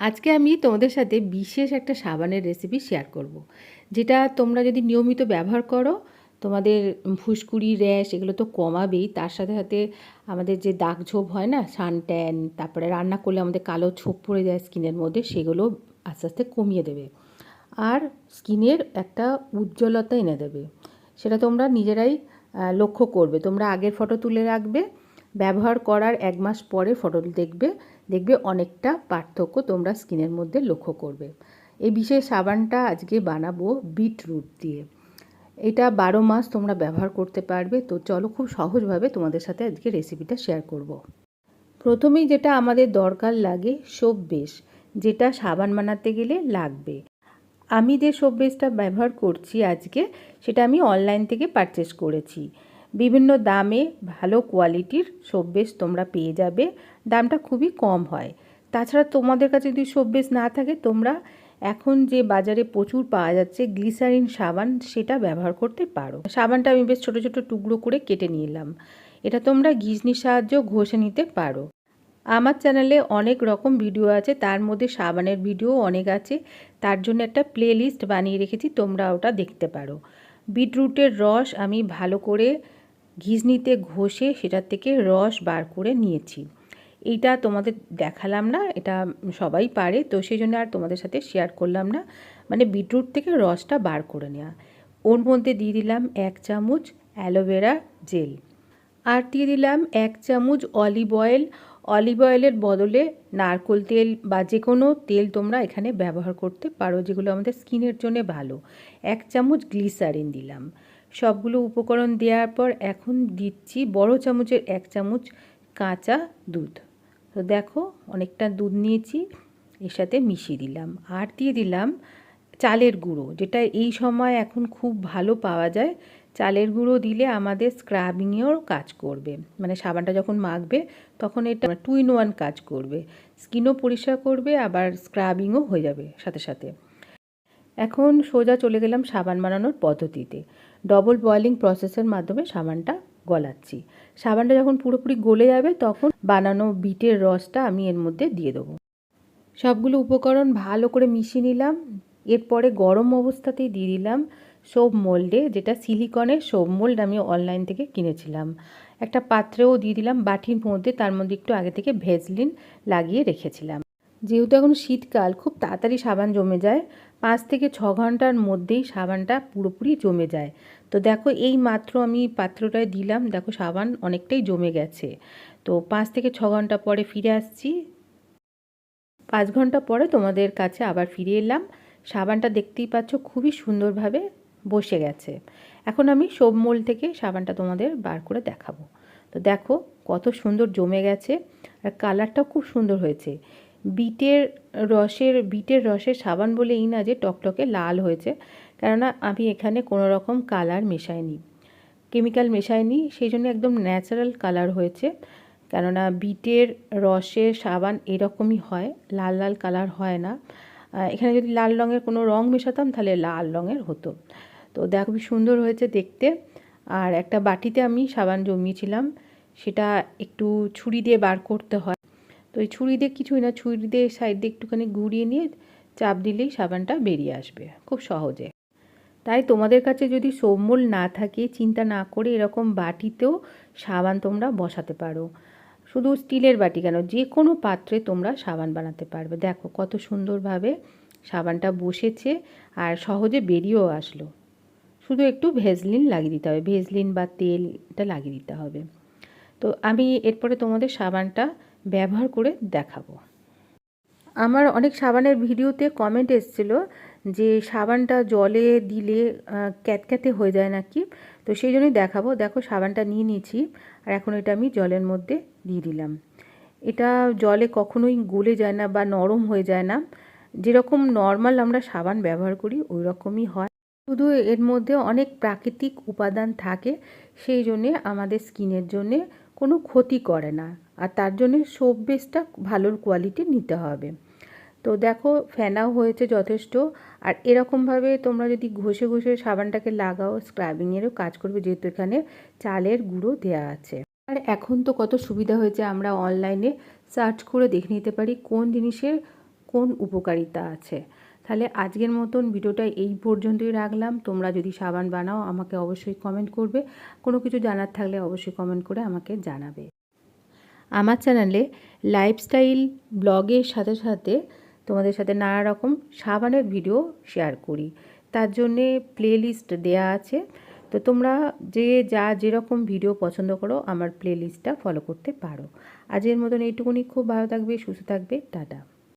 আজকে আমি তোমাদের সাথে বিশেষ একটা সাবানের রেসিপি শেয়ার করব। যেটা তোমরা যদি নিয়মিত ব্যবহার করো, তোমাদের ফুসকুড়ি র্যাশ এগুলো তো কমাবেই। তার সাথে সাথে আমাদের যে দাগ ঝোপ হয় না সান ট্যান তারপরে রান্না করলে আমাদের কালো ছোপ পড়ে যায় স্কিনের মধ্যে, সেগুলো আস্তে আস্তে কমিয়ে দেবে। আর স্কিনের একটা উজ্জ্বলতা এনে দেবে। সেটা তোমরা নিজেরাই লক্ষ্য করবে। তোমরা আগের ফটো তুলে রাখবে। ব্যবহার করার এক মাস পরে ফটো দেখবে। দেখবে অনেকটা পার্থক্য তোমরা স্কিনের মধ্যে লক্ষ্য করবে। এই বিশেষ সাবানটা আজকে বানাবো বিটরুট দিয়ে। এটা বারো মাস তোমরা ব্যবহার করতে পারবে। তো চলো খুব সহজভাবে তোমাদের সাথে আজকে রেসিপিটা শেয়ার করব। প্রথমেই যেটা আমাদের দরকার লাগে সোপ বেশ, যেটা সাবান বানাতে গেলে লাগবে। আমি যে সোপ বেসটা ব্যবহার করছি আজকে, সেটা আমি অনলাইন থেকে পারচেস করেছি। বিভিন্ন দামে ভালো কোয়ালিটির সোপ তোমরা পেয়ে যাবে। দামটা খুবই কম হয়। তাছাড়া তোমাদের কাছে যদি সোপ না থাকে, তোমরা এখন যে বাজারে প্রচুর পাওয়া যাচ্ছে গ্লিসারিন সাবান, সেটা ব্যবহার করতে পারো। সাবানটা আমি বেশ ছোটো ছোটো টুকরো করে কেটে নিলাম। এটা তোমরা ঘিসনির সাহায্যেও ঘষে নিতে পারো। আমার চ্যানেলে অনেক রকম ভিডিও আছে, তার মধ্যে সাবানের ভিডিও অনেক আছে। তার জন্য একটা প্লে লিস্ট বানিয়ে রেখেছি, তোমরা ওটা দেখতে পারো। বিটরুটের রস আমি ভালো করে ঘিসনিতে ঘষে সেটার থেকে রস বার করে নিয়েছি। এইটা তোমাদের দেখালাম না, এটা সবাই পারে, তো সেই জন্য আর তোমাদের সাথে শেয়ার করলাম না। মানে বিটরুট থেকে রসটা বার করে নেওয়া ওর মধ্যে দিয়ে দিলাম এক চামচ অ্যালোভেরা জেল আর দিয়ে দিলাম এক চামচ অলিভ অয়েল অলিভ অয়েলের বদলে নারকোল তেল বা যে কোনো তেল তোমরা এখানে ব্যবহার করতে পারো, যেগুলো আমাদের স্কিনের জন্য ভালো। এক চামচ গ্লিসারিন দিলাম। সবগুলো উপকরণ দেওয়ার পর এখন দিচ্ছি বড় চামচের এক চামচ কাঁচা দুধ। তো দেখো, অনেকটা দুধ নিয়েছি, এর সাথে মিশিয়ে দিলাম। আর দিয়ে দিলাম চালের গুঁড়ো, যেটা এই সময় এখন খুব ভালো পাওয়া যায়। চালের গুঁড়ো দিলে আমাদের স্ক্রাবিংয়েও কাজ করবে। মানে সাবানটা যখন মাখবে, তখন এটা টু ইন ওয়ান কাজ করবে। স্কিনও পরিষ্কার করবে, আবার স্ক্রাবিংও হয়ে যাবে সাথে সাথে। এখন সোজা চলে গেলাম সাবান বানানোর পদ্ধতিতে। ডবল বয়েলিং প্রসেসের মাধ্যমে সাবানটা গলাচ্ছি। সাবানটা যখন পুরোপুরি গলে যাবে, তখন বানানো বিটের রসটা আমি এর মধ্যে দিয়ে দেবো। সবগুলো উপকরণ ভালো করে মিশিয়ে নিলাম। এরপরে গরম অবস্থাতেই দিয়ে দিলাম সোপ মোল্ডে যেটা সিলিকনের সোপ মোল্ড আমি অনলাইন থেকে কিনেছিলাম। একটা পাত্রেও দিয়ে দিলাম বাটির মধ্যে, তার মধ্যে একটু আগে থেকে ভেজলিন লাগিয়ে রেখেছিলাম। যেহেতু এখন শীতকাল, খুব তাড়াতাড়ি সাবান জমে যায় পাঁচ থেকে ছ ঘণ্টার মধ্যেই সাবানটা পুরোপুরি জমে যায়। তো দেখো, এই মাত্র আমি পাত্রটায় দিলাম, দেখো সাবান অনেকটাই জমে গেছে। তো পাঁচ থেকে ছ ঘণ্টা পরে ফিরে আসছি। পাঁচ ঘণ্টা পরে তোমাদের কাছে আবার ফিরে এলাম। সাবানটা দেখতেই পাচ্ছ খুবই সুন্দরভাবে বসে গেছে। এখন আমি মোল থেকে সাবানটা তোমাদের বার করে দেখাবো। তো দেখো কত সুন্দর জমে গেছে, আর কালারটাও খুব সুন্দর হয়েছে। বিটের রসের বিটের রসের সাবান বলে এই না যে টকটকে লাল হয়েছে। কেননা আমি এখানে কোনো রকম কালার মেশাইনি। কেমিক্যাল মেশাইনি, সেই জন্য একদম ন্যাচারাল কালার হয়েছে। কেননা বিটের রসের সাবান এরকমই হয়, লাল লাল কালার হয় না। এখানে যদি লাল রঙের কোনো রং মেশাতাম তাহলে লাল রঙের হতো। তো দেখ খুবই সুন্দর হয়েছে দেখতে। আর একটা বাটিতে আমি সাবান জমিয়েছিলাম, সেটা একটু ছুরি দিয়ে বার করতে হয়। তো এই ছুরি দিয়ে কিছুই না, ছুরি দিয়ে সাইড দিয়ে একটুখানি ঘুরিয়ে নিয়ে চাপ দিলেই সাবানটা বেরিয়ে আসবে, খুব সহজে। তাই তোমাদের কাছে যদি সোমমূল না থাকে, চিন্তা না করে এরকম বাটিতেও সাবান তোমরা বসাতে পারো। শুধু স্টিলের বাটি কেন, যে কোনো পাত্রে তোমরা সাবান বানাতে পারবে। দেখো কত সুন্দরভাবে সাবানটা বসেছে আর সহজে বেরিয়েও আসলো। শুধু একটু ভেজলিন লাগিয়ে দিতে হবে, ভেজলিন বা তেলটা লাগিয়ে দিতে হবে। তো আমি এরপরে তোমাদের সাবানটা ব্যবহার করে দেখাবো। আমার অনেক সাবানের ভিডিওতে কমেন্ট এসেছিল যে সাবানটা জলে দিলে ক্যাতক্যাতে হয়ে যায় নাকি? তো সেই জন্যই দেখাবো। দেখো সাবানটা নিয়ে নিয়েছি আর এখন এটা আমি জলের মধ্যে দিয়ে দিলাম। এটা জলে কখনোই গলে যায় না বা নরম হয়ে যায় না। যেরকম নর্মাল আমরা সাবান ব্যবহার করি ওই রকমই হয়। শুধু এর মধ্যে অনেক প্রাকৃতিক উপাদান থাকে, সেই জন্যে আমাদের স্কিনের জন্যে কোনো ক্ষতি করে না। আর তার জন্যে সোপ বেসটা ভালো কোয়ালিটির নিতে হবে। তো দেখো, ফেনাও হয়েছে যথেষ্ট। আর এরকমভাবে তোমরা যদি ঘষে ঘষে সাবানটাকে লাগাও স্ক্রাবিংয়েরও কাজ করবে, যেহেতু এখানে চালের গুঁড়ো দেওয়া আছে। আর এখন তো কত সুবিধা হয়েছে, আমরা অনলাইনে সার্চ করে দেখে নিতে পারি কোন জিনিসের কোন উপকারিতা আছে। তাহলে আজকের মতন ভিডিওটা এই পর্যন্তই রাখলাম। তোমরা যদি সাবান বানাও, আমাকে অবশ্যই কমেন্ট করবে। কোনো কিছু জানার থাকলে অবশ্যই কমেন্ট করে আমাকে জানাবে। আমার চ্যানেলে লাইফস্টাইল, ব্লগের সাথে সাথে তোমাদের সাথে নানা রকম সাবানের ভিডিও শেয়ার করি। তার জন্যে প্লেলিস্ট দেয়া আছে। তো তোমরা যে, যা যেরকম ভিডিও পছন্দ করো, আমার প্লেলিস্টটা ফলো করতে পারো। আজের মতন এইটুকুনি। খুব ভালো থাকবে, সুস্থ থাকবে। টাটা।